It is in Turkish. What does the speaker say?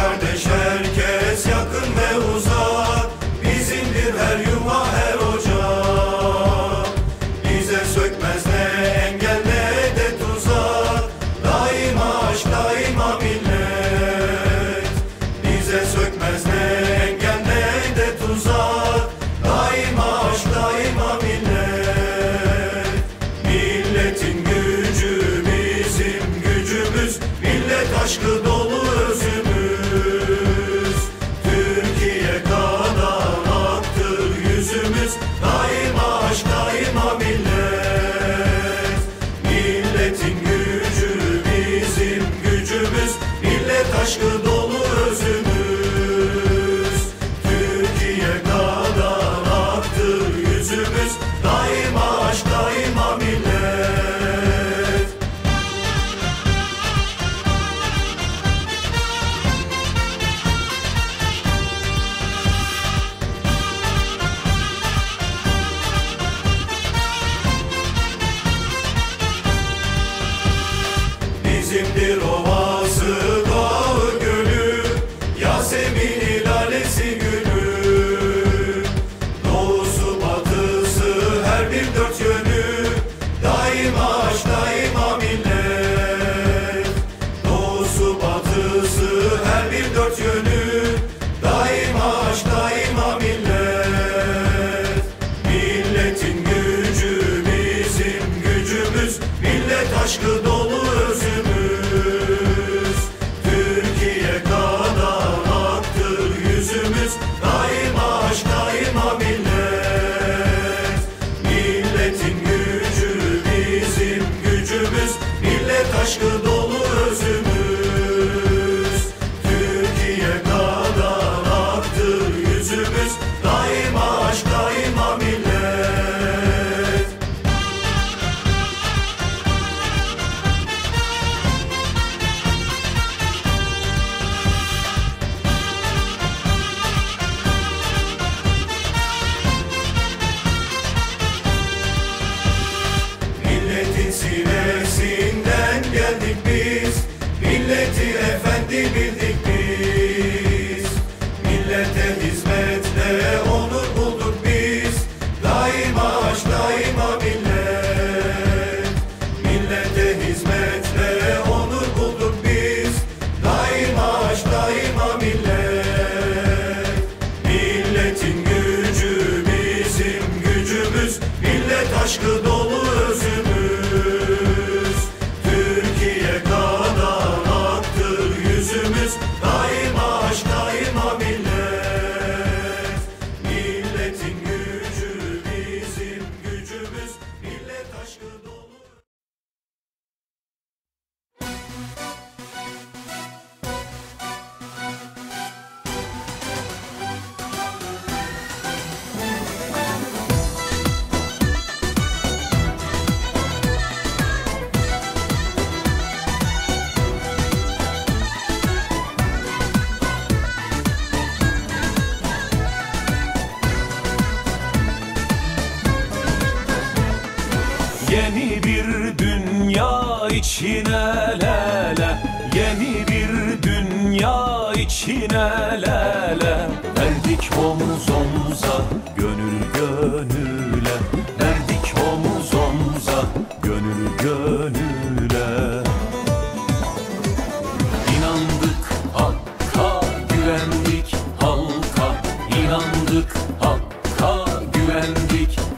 kardeşim. aşkı dolu özümüz. Türkiye kadar aktı yüzümüz. Daima aşk daima millet. Bizimdir o Fatima. aşkı dolu özüm. Gündüz millet aşkı dolu. içine lele Yeni bir dünya içine lele Verdik omuz omuza gönül gönüle. Verdik omuz omuza gönül gönüle. İnandık hakka güvendik halka. İnandık hakka güvendik